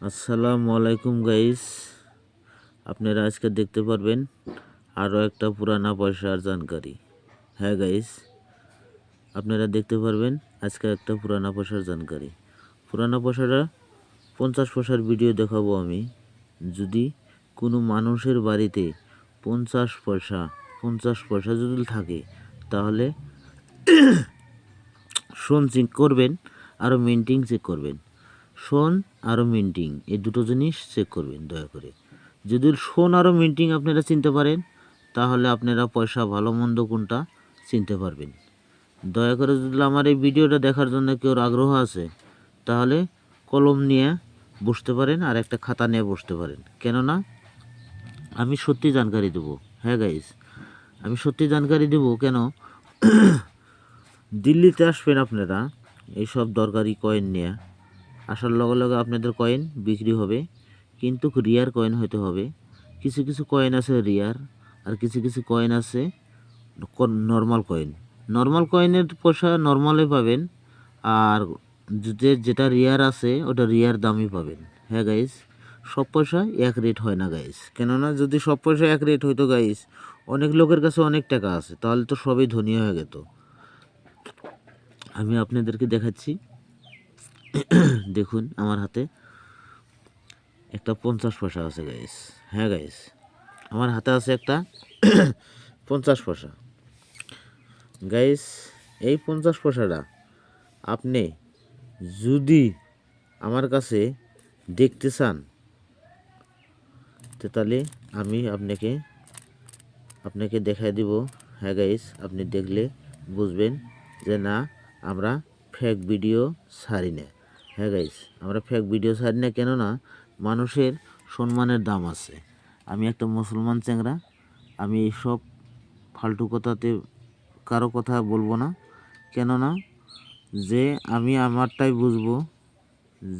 আসসালামু আলাইকুম গাইস। আপনারা আজকে দেখতে পারবেন আরও একটা পুরানা পয়সার জানকারি হ্যাঁ গাইস, আপনারা দেখতে পারবেন আজকে একটা পুরানা পয়সার জানকারি পুরানা পয়সাটা পঞ্চাশ পয়সার ভিডিও দেখাবো আমি। যদি কোনো মানুষের বাড়িতে পঞ্চাশ পয়সা পঞ্চাশ পয়সা যদি থাকে, তাহলে শোন চেক করবেন আরও মিন্টিং চেক করবেন। শোন আরও মিন্টিং, এই দুটো জিনিস চেক করবেন, দয়া করে। যদি শোন আরও মিন্টিং আপনারা চিনতে পারেন, তাহলে আপনারা পয়সা ভালো মন্দ কোনটা চিনতে পারবেন। দয়া করে যদি আমার এই ভিডিওটা দেখার জন্য কেউ আগ্রহ আছে, তাহলে কলম নিয়ে বসতে পারেন আর একটা খাতা নিয়ে বসতে পারেন। কেননা, আমি সত্যি জানকারি দেবো। হ্যাঁ গাইস আমি সত্যি জানকারি দেবো কেন? দিল্লিতে আসবেন আপনারা, এইসব দরকারি কয়েন নিয়ে। আসার লগে লগে আপনাদের কয়েন বিক্রি হবে, কিন্তু রিয়ার কয়েন হতে হবে। কিছু কিছু কয়েন আছে রিয়ার, আর কিছু কিছু কয়েন আছে নর্মাল কয়েন। নর্মাল কয়েনের পয়সা নর্মালে পাবেন, আর যে, যেটা রিয়ার আছে, ওটা রিয়ার দামই পাবেন। হ্যাঁ গাইস সব পয়সা এক রেট হয় না গাইস কেননা যদি সব পয়সা এক রেট হইতো গাইস অনেক লোকের কাছে অনেক টাকা আছে, তাহলে তো সবই ধনী হয়ে যেত আমি আপনাদেরকে দেখাচ্ছি। দেখুন আমার হাতে একটা পঞ্চাশ পয়সা আছে গাইস হ্যাঁ গাইস আমার হাতে আছে একটা পঞ্চাশ পয়সা। গাইস এই পঞ্চাশ পয়সাটা আপনি যদি আমার কাছে দেখতে চান তাহলে আমি আপনাকে আপনাকে দেখাই দিব। হ্যাঁ গাইস আপনি দেখলে বুঝবেন যে না, আমরা ফেক ভিডিও ছাড়ি না হ্যাঁ গাইস আমরা ফেক ভিডিও ছাড়ি না, কেননা মানুষের সম্মানের দাম আছে। আমি একটা মুসলমান চ্যাংরা, আমি এইসব ফালতু কথাতে কারও কথা বলব না। কেননা যে আমি আমারটাই বুঝব,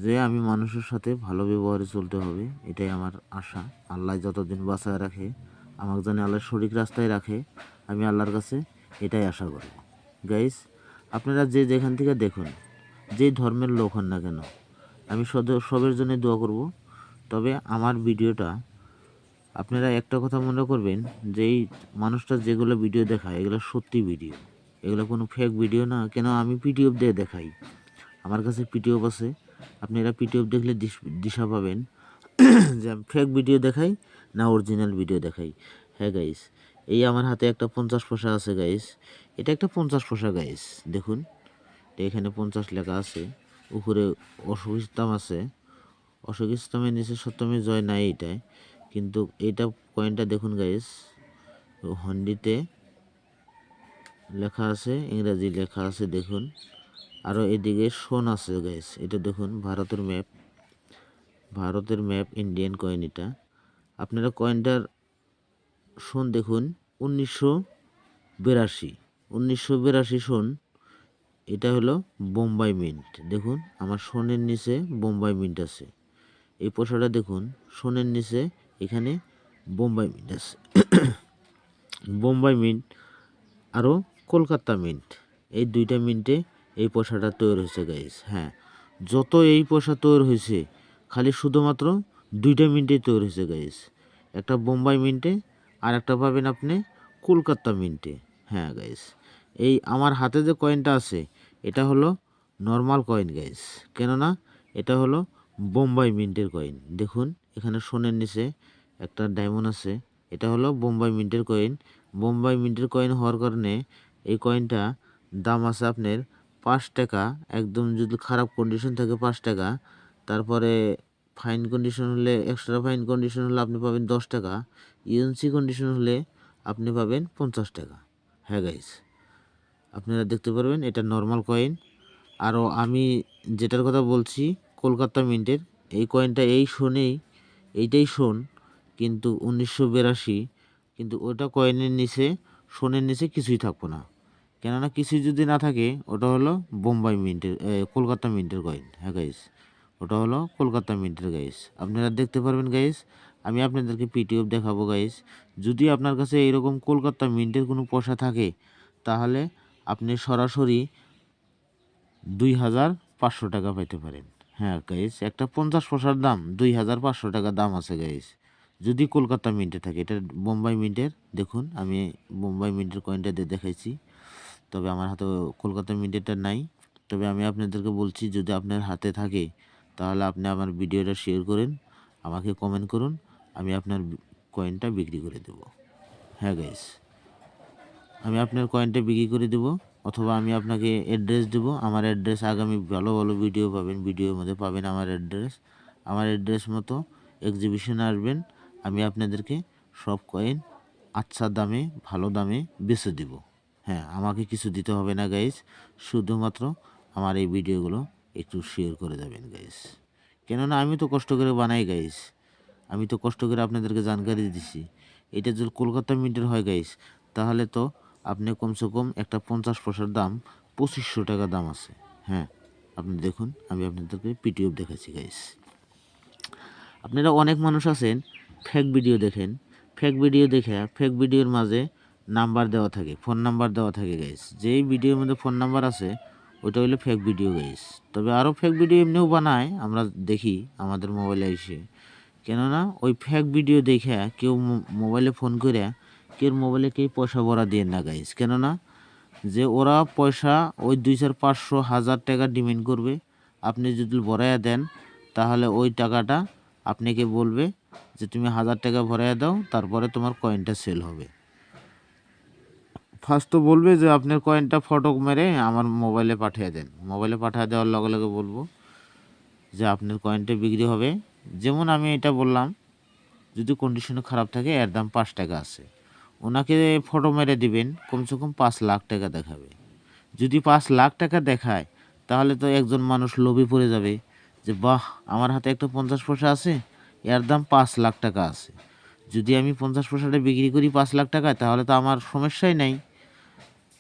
যে আমি মানুষের সাথে ভালো ব্যবহারে চলতে হবে, এটাই আমার আশা। আল্লাহ যতদিন বাঁচায় রাখে, আমাকে জানে আল্লাহ সঠিক রাস্তায় রাখে, আমি আল্লাহর কাছে এটাই আশা করি গাইস আপনারা যে যেখান থেকে দেখুন যে ধর্মের লোক হন না কেন, আমি সদ, সবের জন্য দোয়া করব। তবে আমার ভিডিওটা, আপনারা একটা কথা মনে করবেন যে এই মানুষটা যেগুলো ভিডিও দেখায়, এগুলো সত্যি ভিডিও। এগুলো কোনো ফেক ভিডিও না, কেন আমি পিটিএফ দিয়ে দেখাই? আমার কাছে পিটিএফ আছে, আপনারা পিটিএফ দেখলে দিশ- পাবেন যে আমি ফেক ভিডিও দেখাই না অরিজিনাল ভিডিও দেখাই। হ্যাঁ গাইস এই আমার হাতে একটা পঞ্চাশ পয়সা আছে গাইস এটা একটা পঞ্চাশ পয়সা গাইস দেখুন। এখানে পঞ্চাশ লেখা আছে। উপরে অশোক ইসলাম আছে। অশোক ইসলামের নিচে সপ্তমী জয় নাই এটায় কিন্তু এইটা কয়েনটা দেখুন গাইস হন্ডিতে লেখা আছে, ইংরাজি লেখা আছে, দেখুন। আরও এদিকে সোন আছে গাইস এটা দেখুন, ভারতের ম্যাপ ভারতের ম্যাপ ইন্ডিয়ান কয়েন এটা। আপনারা কয়েনটার সোন দেখুন, উনিশশো বিরাশি। উনিশশো বিরাশি সন এটা হলো বোম্বাই মিন্ট। দেখুন, আমার সোনের নিচে বোম্বাই মিন্ট আছে। এই পয়সাটা দেখুন, সোনের নিচে এখানে বোম্বাই মিন্ট আছে। বোম্বাই মিন্ট আরও কলকাতা মিন্ট। এই দুইটা মিন্টে এই পয়সাটা তৈরি হয়েছে গাইজ হ্যাঁ যত এই পয়সা তৈরি হয়েছে, খালি শুধুমাত্র দুইটা মিন্টে তৈরি হয়েছে গাইজ একটা বোম্বাই মিন্টে আর একটা পাবেন আপনি কলকাতা মিন্টে। হ্যাঁ গাইস এই আমার হাতে যে কয়েনটা আছে, এটা হলো নর্মাল কয়েন গাইস কেননা এটা হলো বোম্বাই মিন্টের কয়েন দেখুন, এখানে সোনের নিচে একটা ডায়মন্ড আছে। এটা হলো বোম্বাই মিন্টের কয়েন বোম্বাই মিন্টের কয়েন হওয়ার কারণে এই কয়েনটা দাম আছে আপনার পাঁচ টাকা। একদম যদি খারাপ কন্ডিশন থাকে পাঁচ টাকা, তারপরে ফাইন কন্ডিশন হলে এক্সট্রা ফাইন কন্ডিশন হলে আপনি পাবেন দশ টাকা। ইউএনসি কন্ডিশন হলে আপনি পাবেন পঞ্চাশ টাকা। হ্যাঁ গাইস আপনারা দেখতে পারবেন, এটা নর্মাল কয়েন আরও আমি যেটার কথা বলছি, কলকাতা মিন্টের, এই কয়েনটা এই শোনেই, এইটাই শোন, কিন্তু উনিশশো বিরাশি, কিন্তু ওটা কয়েনের নিচে সোনের নিচে কিছুই থাকব না। কেননা কিছুই যদি না থাকে, ওটা হলো বোম্বাই মিন্টের কলকাতা মিন্টের কয়েন হ্যাঁ গাইস ওটা হলো কলকাতা মিন্টের গাইস আপনারা দেখতে পারবেন গাইস আমি আপনাদেরকে পিটিএফ দেখাবো গাইস যদি আপনার কাছে এইরকম কলকাতা মিন্টের কোনো পয়সা থাকে, তাহলে সরাসরি দুই হাজার পাঁচশো টাকা পেতে পারেন। হ্যাঁ গাইস একটা পঞ্চাশ পয়সার দাম, দুই হাজার পাঁচশো টাকা দাম আছে গাইস যদি কলকাতা মিন্টে থাকে, এটা বোম্বাই মিন্টের, দেখুন, আমি বোম্বাই মিন্টের কয়েনটা দিয়ে দেখাইছি। তবে আমার হাতে কলকাতা মিন্টেরটা নাই। তবে আমি আপনাদেরকে বলছি, যদি আপনার হাতে থাকে, তাহলে আপনি আমার ভিডিওটা শেয়ার করেন, আমাকে কমেন্ট করুন, আমি আপনার কয়েনটা বিক্রি করে দেব। হ্যাঁ গাইস আমি আপনার কয়েনটা বিক্রি করে দেবো, অথবা আমি আপনাকে অ্যাড্রেস দেবো। আমার অ্যাড্রেস আগামী ভালো ভালো ভিডিও পাবেন ভিডিওর মধ্যে পাবেন আমার অ্যাড্রেস আমার অ্যাড্রেস মতো এক্সিবিশনে আসবেন আমি আপনাদেরকে সব কয়েন আচ্ছা দামে, ভালো দামে বেচে দিব। হ্যাঁ আমাকে কিছু দিতে হবে না গাইস শুধুমাত্র আমার এই ভিডিওগুলো একটু শেয়ার করে দেবেন গাইস কেননা আমি তো কষ্ট করে বানাই গাইস আমি তো কষ্ট করে আপনাদেরকে জানকারি দিছি। এটা যদি কলকাতা মিন্টের হয় গাইস তাহলে তো আপনি কমসে কম একটা পঞ্চাশ পয়সার দাম পঁচিশশো টাকা দাম আছে। হ্যাঁ আপনি দেখুন, আমি আপনাদেরকে পিটিএফ দেখাচ্ছি গাইস আপনারা অনেক মানুষ আছেন ফেক ভিডিও দেখেন। ফেক ভিডিও দেখে ফেক ভিডিওর মাঝে নাম্বার দেওয়া থাকে ফোন নাম্বার দেওয়া থাকে গাইস যেই ভিডিওর মধ্যে ফোন নাম্বার আছে, ওইটা হলো ফেক ভিডিও গাইস তবে আরও ফেক ভিডিও এমনিও বানায়, আমরা দেখি আমাদের মোবাইলে এসে। কেননা, ওই ফেক ভিডিও দেখে কেউ মোবাইলে ফোন করে কেউ মোবাইলে কেউ পয়সা ভরা দিয়ে না গাইস কেননা, যে ওরা পয়সা ওই দুই চার পাঁচশো হাজার টাকা ডিমান্ড করবে, আপনি যদি ভরাইয়া দেন, তাহলে ওই টাকাটা আপনাকে বলবে যে, তুমি হাজার টাকা ভরাইয়া দাও, তারপরে তোমার কয়েনটা সেল হবে। ফার্স্ট তো বলবে যে, আপনার কয়েনটা ফটো মেরে আমার মোবাইলে পাঠিয়ে দেন। মোবাইলে পাঠিয়ে দেওয়ার লগে লগে বলব যে, আপনার কয়েনটা বিক্রি হবে। যেমন আমি এটা বললাম, যদি কন্ডিশন খারাপ থাকে, এর দাম পাঁচ টাকা আছে। ওনাকে ফটো মেরে দিবেন, কমসে কম পাঁচ লাখ টাকা দেখাবে। যদি পাঁচ লাখ টাকা দেখায়, তাহলে তো একজন মানুষ লোভে পড়ে যাবে যে, বাহ, আমার হাতে একটা পঞ্চাশ পয়সা আছে, এর দাম পাঁচ লাখ টাকা আছে। যদি আমি পঞ্চাশ পয়সাটা বিক্রি করি পাঁচ লাখ টাকায়, তাহলে তো আমার সমস্যাই নাই।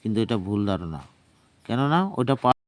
কিন্তু এটা ভুল ধারণা। কেননা ওটা